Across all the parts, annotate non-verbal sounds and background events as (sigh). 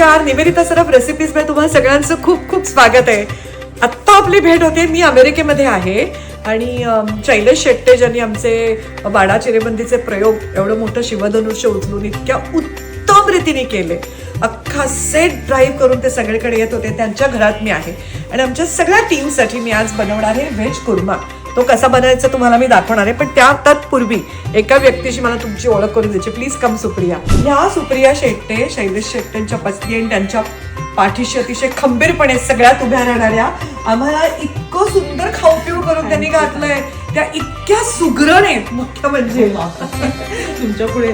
नमस्कार निवेदिता सरफ रेसिपीजमध्ये तुम्हाला सगळ्यांचं खूप खूप स्वागत आहे. आत्ता आपली भेट होते मी अमेरिकेमध्ये आहे. आणि शैलेश शेट्टे ज्यांनी आमचे बाडा चिरेबंदीचे प्रयोग एवढं मोठं शिवधनुष्य उचलून इतक्या उत्तम रीतीने केले. अख्खा सेट ड्राईव्ह करून ते सगळीकडे येत होते. त्यांच्या घरात मी आहे. आणि आमच्या सगळ्या टीमसाठी मी आज बनवणार आहे व्हेज कुर्मा तो कसा बनायचा तुम्हाला मी दाखवणार आहे पण त्या तत्पूर्वी एका व्यक्तीशी मला तुमची ओळख करून द्यायची. Please come Supriya. ह्या सुप्रिया शेट्टे शैलेश शेट्टेंच्या पत्नी आणि त्यांच्या पाठीशी अतिशय खंबीरपणे सगळ्यात उभ्या राहणाऱ्या आम्हाला इतकं सुंदर खाऊ पिऊ करून त्यांनी घातलंय. त्या इतक्या सुग्रण आहेत मुख्य म्हणजे (laughs) तुमच्यापुढे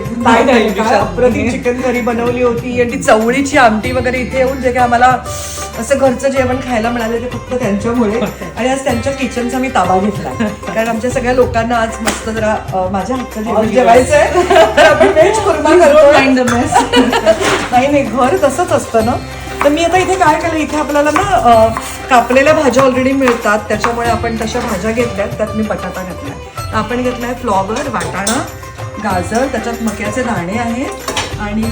अप्रतिम चिकन करी बनवली होती आणि ती चवळीची आमटी वगैरे इथे येऊन जे काय आम्हाला असं घरचं जेवण खायला मिळालं ते फक्त त्यांच्यामुळे. आणि आज त्यांच्या किचनचा मी ताबा घेतला कारण आमच्या सगळ्या लोकांना आज मस्त जरा माझ्या हातचं जेवण जेवायचंय. तर आम्ही व्हेज कुर्मा करतोय. (laughs) नाही नाही घर तसंच असतं ना. तर मी आता इथे काय केलं इथे आपल्याला ना कापलेल्या भाज्या ऑलरेडी मिळतात. त्याच्यामुळे आपण तशा भाज्या घेतल्यात. त्यात मी बटाटा घातलाय. तर आपण घेतलाय फ्लॉवर वाटाणा गाजर त्याच्यात मक्याचे दाणे आहेत आणि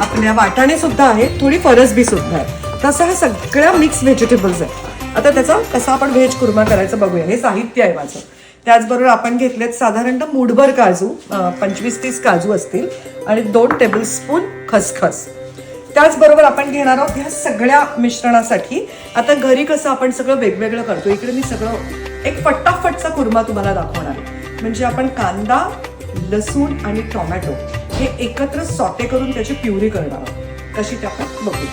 आपल्या वाटाणे सुद्धा आहेत. थोडी फरसबी सुद्धा आहे तसं ह्या सगळ्या मिक्स व्हेजिटेबल्स आहेत. आता त्याचा कसा आपण व्हेज कुर्मा करायचं बघूया. हे साहित्य आहे माझं. त्याचबरोबर आपण घेतलेत साधारणतः मूठभर काजू पंचवीस तीस काजू असतील आणि दोन टेबलस्पून खसखस. त्याचबरोबर आपण घेणार आहोत ह्या सगळ्या मिश्रणासाठी. आता घरी कसं आपण सगळं वेगवेगळं करतो इकडे मी सगळं एक फटाफटचा कुर्मा तुम्हाला दाखवणार आहे. म्हणजे आपण कांदा लसूण आणि टोमॅटो हे एकत्र सॉटे करून त्याची प्युरी करणार आहोत. तशी ते आपण बघू.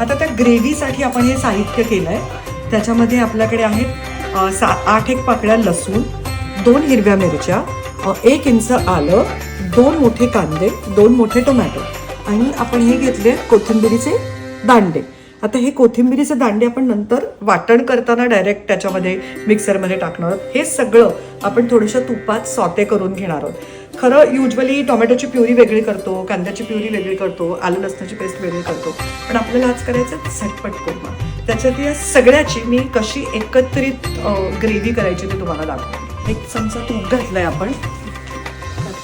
आता त्या ग्रेव्हीसाठी आपण हे साहित्य केलं आहे त्याच्यामध्ये आपल्याकडे आहेत सा आठ एक पाकळ्या लसूण दोन हिरव्या मिरच्या एक इंच आलं दोन मोठे कांदे दोन मोठे टोमॅटो आणि आपण हे घेतले कोथिंबिरीचे दांडे. आता हे कोथिंबिरीचे दांडे आपण नंतर वाटण करताना डायरेक्ट त्याच्यामध्ये मिक्सरमध्ये टाकणार आहोत. हे सगळं आपण थोडंसं तुपात सॉते करून घेणार आहोत. खरं युजली टोमॅटोची प्युरी वेगळी करतो कांद्याची प्युरी वेगळी करतो आलं लसणाची पेस्ट वेगळी करतो. पण आपल्याला आज करायचं झटपट कोरमा. त्याच्यात या सगळ्याची मी कशी एकत्रित ग्रेव्ही करायची ते तुम्हाला दाखवते. एक चमचा तूप घातलाय आपण.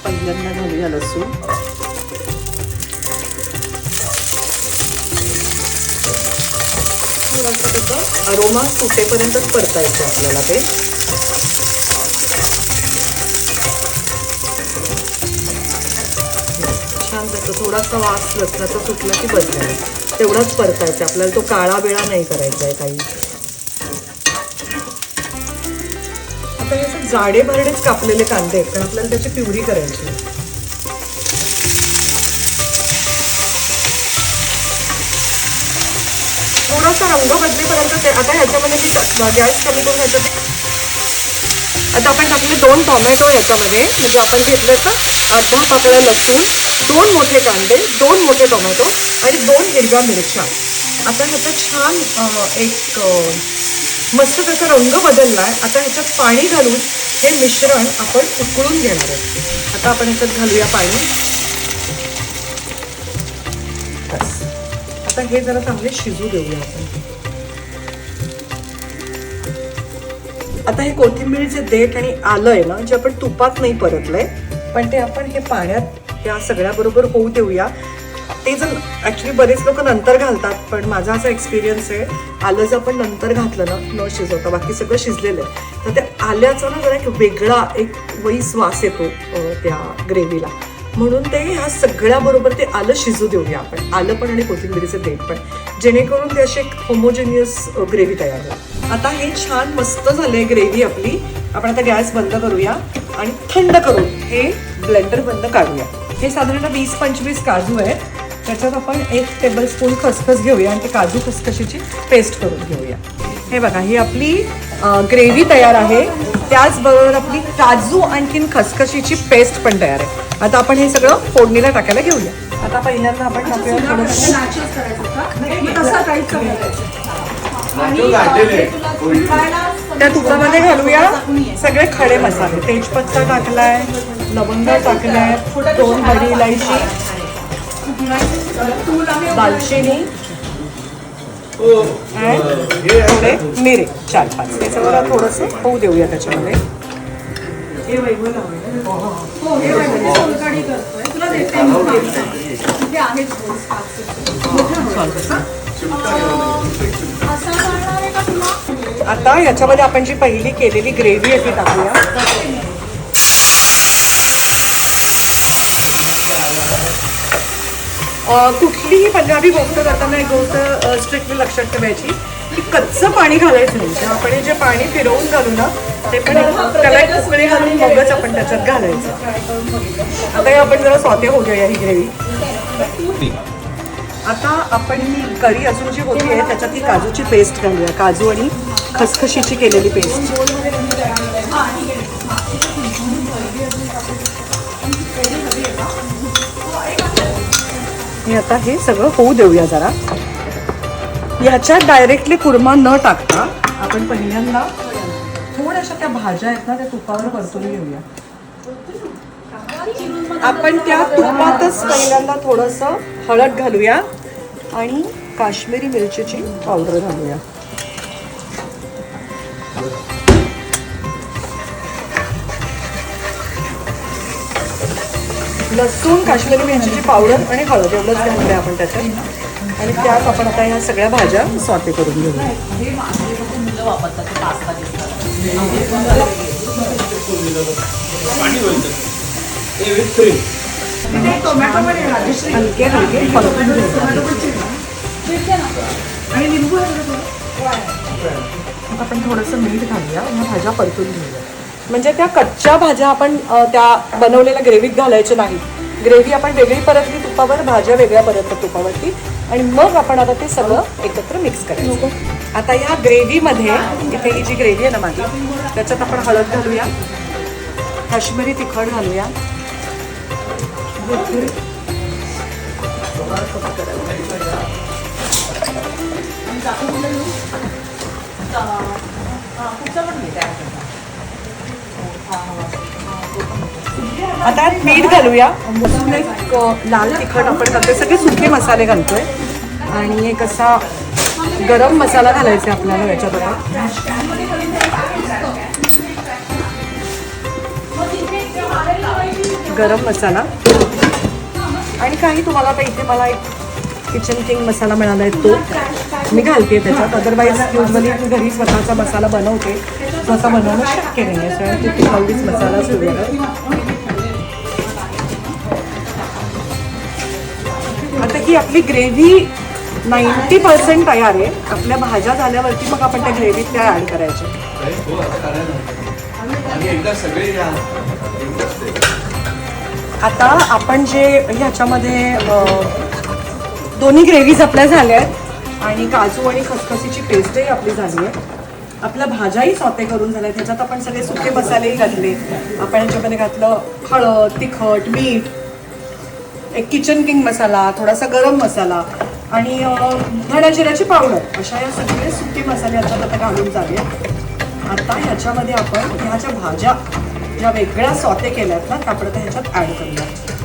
पहिल्यांदा घालूया लसूण. थोडासा त्याचा अरोमा सुटेपर्यंतच परतायचं आपल्याला ते. थोडासा वास लसणाचा सुटला की बदलाय तेवढाच परतायचा. आपल्याला तो काळा बिळा नाही करायचा आहे काही. आता हे असं जाडे भरडेच कापलेले कांदे आहेत आपल्याला त्याची प्युरी करायची आहे. थोडासा रंग बदलेपर्यंत ते आता ह्याच्यामध्ये मी गॅस कमी करून ह्याच्यात आता आपण टाकले दोन टॉमॅटो याच्यामध्ये. म्हणजे आपण घेतलं तर आठ दहा पाकळ्या लसूण दोन मोठे कांदे दोन मोठे टोमॅटो आणि दोन हिरव्या मिरच्या. आता ह्याचा छान एक मस्त त्याचा रंग बदलला आहे आता ह्याच्यात पाणी घालून हे मिश्रण आपण उकळून घेणार आहे आता आपण ह्याच्यात घालूया पाणी. आता हे जरा चांगले शिजू देऊया आपण. आता हे कोथिंबीरचे देठ आणि आलं आहे ना जे आपण तुपात नाही परतलंय पण ते आपण हे पाण्यात या सगळ्याबरोबर होऊ देऊया. ते जर ॲक्च्युली बरेच लोक नंतर घालतात पण माझा असा एक्सपिरियन्स आहे आलं जर आपण नंतर घातलं ना न शिजवता बाकी सगळं शिजलेलं आहे. तर त्या आल्याचा ना जरा एक वेगळा एक वैस वास येतो त्या ग्रेव्हीला म्हणून ते ह्या सगळ्याबरोबर ते आलं शिजू देऊया आपण. आलं पण आणि कोथिंबिरीचं देठ पण. जेणेकरून ते अशी एक होमोजेनियस ग्रेव्ही तयार होईल. आता हे छान मस्त झालंय ग्रेव्ही आपली. आपण आता गॅस बंद करूया आणि थंड करून हे ब्लेंडर बंद काढूया. हे साधारणतः वीस पंचवीस काजू आहेत. त्याच्यात आपण एक टेबलस्पून खसखस घेऊया आणि ते काजू खसखशीची पेस्ट करून घेऊया. हे बघा ही आपली ग्रेव्ही तयार आहे. त्याचबरोबर आपली काजू आणखीन खसखशीची पेस्ट पण तयार आहे. आता आपण हे सगळं फोडणीला टाकायला घेऊया. आता पहिल्यांदा आपण त्या तुपामध्ये घालूया सगळे खडे मसाले. तेजपत्ता टाकलाय लवंग टाकलाय दोन हरी इलायची दालचिनी हे थोडे मिरे. चार पाच. हे सगळं थोडंसं होऊ देऊया त्याच्यामध्ये. आता याच्यामध्ये आपण जी पहिली केलेली ग्रेव्ही आहे ती टाकूया. कुठलीही पंजाबी गोष्ट करताना एक गोष्ट स्ट्रिक्टली लक्षात ठेवायची की कच्चं पाणी घालायचं नाही. तेव्हा आपण हे जे पाणी फिरवून घालू ना ते पण त्याला एक उकळी घालून मगच आपण त्याच्यात घालायचं. आता हे आपण जरा स्वते होऊ देऊया ही ग्रेव्ही आता आपण ही करी अजून जी होती आहे त्याच्यात ही काजूची पेस्ट घालूया. काजू आणि खसखशीची केलेली पेस्ट मी आता हे सगळं होऊ देऊया जरा. याच्यात डायरेक्टली कुर्मा न टाकता आपण पहिल्यांदा थोड्याशा त्या भाज्या आहेत ना त्या तुपावर परतून घेऊया. आपण त्या तुपातच पहिल्यांदा थोडंसं हळद घालूया आणि काश्मीरी मिरचीची पावडर घालूया. लसूण काश्मीरी मिरचीची पावडर आणि हळद एवढंच घालूया आपण त्याच्यात. आणि त्यात आपण आता ह्या सगळ्या भाज्या स्वते करून घेऊया. हलके हलके परतून आपण थोडंसं मीठ घालूया ह्या भाज्या परतून घेऊया. म्हणजे त्या कच्च्या भाज्या आपण त्या बनवलेल्या ग्रेव्हीत घालायच्या नाहीत. ग्रेव्ही आपण वेगळी परतली तुपावर भाज्या वेगळ्या परतल्या तुपावरती. आणि मग आपण आता ते सगळं एकत्र मिक्स करायचं. आता या ग्रेव्हीमध्ये इथे ही जी ग्रेव्ही आहे ना माझी त्याच्यात आपण हळद घालूया. काश्मीरी तिखट घालूया. आता मीठ घालूया. अजून एक लाल तिखट आपण घालतोय. सगळे सुके मसाले घालतोय. आणि एक असा गरम मसाला घालायचा आहे आपल्याला याच्यात आता गरम मसाला. आणि काही तुम्हाला आता इथे मला एक किचन किंग मसाला मिळाला आहे तो. मी घालते त्याच्यात. अदरवाईज युजली मी घरी स्वतःचा मसाला बनवते. स्वतः बनवणं शक्य नाही आहे. सगळ्यात तिथे हल्लीच मसाला सुरू आहे आता ही आपली ग्रेव्ही नाईन्टी पर्सेंट तयार आहे. आपल्या भाज्या झाल्यावरती मग आपण त्या ग्रेव्हीत त्या ॲड करायच्या. आता आपण जे ह्याच्यामध्ये दोन्ही ग्रेव्हीज आपल्या झाल्या आहेत. आणि काजू आणि खसखसीची पेस्टही आपली झाली आहे. आपल्या भाज्याही सौते करून झाल्या आहेत. त्याच्यात आपण सगळे सुके मसालेही घातले. आपण याच्यामध्ये घातलं हळद तिखट मीठ एक किचन किंग मसाला थोडासा गरम मसाला आणि अ, धण्या जिऱ्याची पावडर. अशा या सगळे सुके मसाले याच्यात आता घालून झाले आता ह्याच्यामध्ये आपण ह्या ज्या भाज्या ज्या वेगळ्या सौते केल्या आहेत ना त्या आपण आता ह्याच्यात ॲड करूया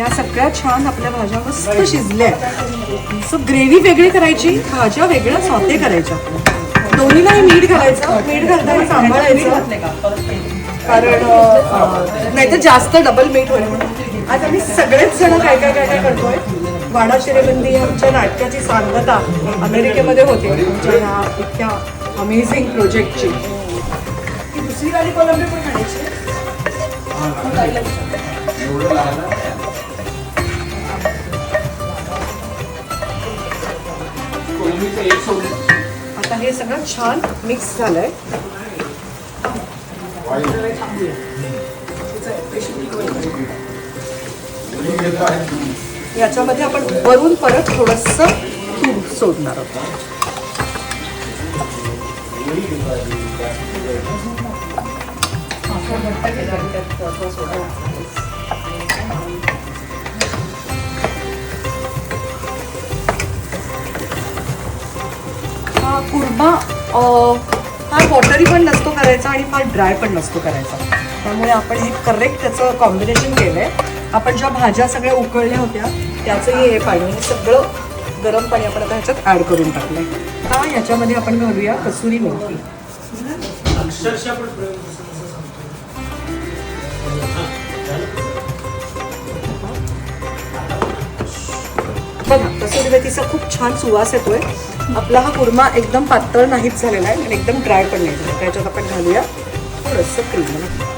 या सगळ्या छान आपल्या भाज्या मस्त शिजल्या. सो ग्रेव्ही वेगळी करायची भाज्या वेगळ्या स्वते करायच्या. दोन्हीलाही मीठ घालायचं मीठ घालताना सांभाळायचं कारण अं, नाहीतर जास्त डबल मीठ होईल म्हणून. आज आम्ही सगळेच जण काय काय काय काय करतोय? वाडा शिरेबंदी आमच्या नाटकाची सांगता अमेरिकेमध्ये होते. आमच्या ह्या इतक्या अमेझिंग प्रोजेक्टची ती दुसरी वाली कोलंबी पण आणायची. आता हे सगळं छान मिक्स झालंय. याच्यामध्ये आपण वरून परत थोडस तूप सोडणार आहोत. कुर्मा फार वॉटरी पण नसतो करायचा आणि फार ड्राय पण नसतो करायचा. त्यामुळे आपण हे करेक्ट त्याचं कॉम्बिनेशन केलं आहे आपण ज्या भाज्या सगळ्या उकळल्या होत्या त्याचंही हे पाणी सगळं गरम पाणी आपण आता ह्याच्यात ॲड करून टाकलं आहे का याच्यामध्ये आपण घालूया कसुरी मेथी. बघा कसुरी मेथीचा खूप छान सुवास येतोय. आपला हा कुर्मा एकदम पातळ नाहीच झालेला आहे आणि एकदम ड्राय पण नाही झाला त्याच्यात आपण घालूया थोडंसं क्रीम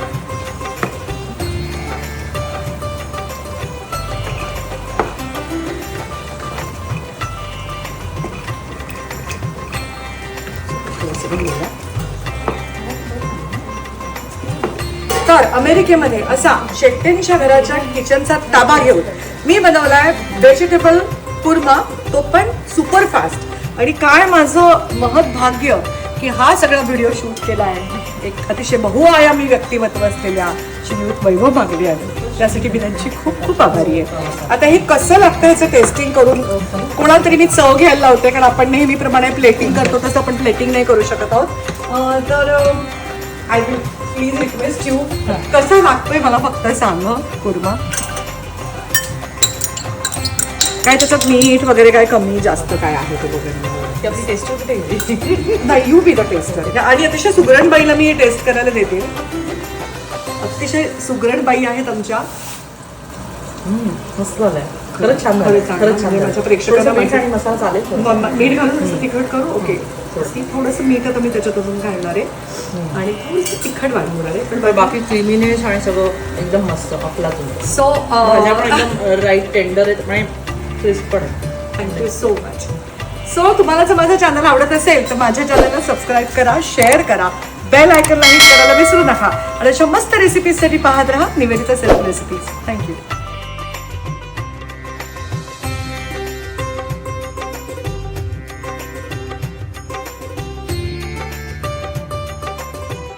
तर अमेरिकेमध्ये असा शेट्टींच्या घराच्या किचनचा ताबा घेऊन मी बनवलाय व्हेजिटेबल कुर्मा तो पण सुपर फास्ट आणि काय माझं महत् भाग्य की हा सगळा व्हिडिओ शूट केला आहे. एक अतिशय बहुआयामी व्यक्तिमत्व असलेल्या श्रीयुत वैभव मागली आहे. त्यासाठी मी त्यांची खूप खूप आभारी आहे. आता हे कसं लागतं ह्याचं टेस्टिंग करून? कोणाला तरी मी चव घ्यायला लावते कारण आपण नेहमीप्रमाणे प्लेटिंग करतो तसं आपण प्लेटिंग नाही करू शकत आहोत. तर I will please request you कसं लागतोय मला फक्त सांग कुर्मा? काय त्याच्यात मीठ वगैरे काय कमी जास्त काय आहे ते वगैरे ती आपली टेस्ट होते नाही यू बी द टेस्टर आणि अतिशय सुगरण बाईला मी हे टेस्ट करायला देते. अतिशय सुगरण बाई आहेत आमच्या. मस्त झालंय. खरंच छान खरंच छान. खरंच छान. माझ्या प्रेक्षकांना थोडंसं मीठ माहिती- आणि मसाला चालेल. म- मीठ घालून असं तिखट करू ओके. ती थोडंसं मीठ आता मी त्याच्यात अजून घालणार आहे. आणि थोडंसं तिखट वाढवणार आहे. पण बाकी क्रिमिनेस आणि सगळं. एकदम मस्त आपला तुम्ही. सो भाज्या पण एकदम राईट टेंडर आहेत. क्रिस्प पण. Thank you so much so तुम्हाला जर माझं चॅनल आवडत असेल तर माझ्या चॅनलला सबस्क्राईब करा शेअर करा. बेल आयकनला हिट करायला विसरू नका. आणि अशा मस्त रेसिपीजसाठी पाहत राहा निवेदिता सेल्फ रेसिपीज थँक्यू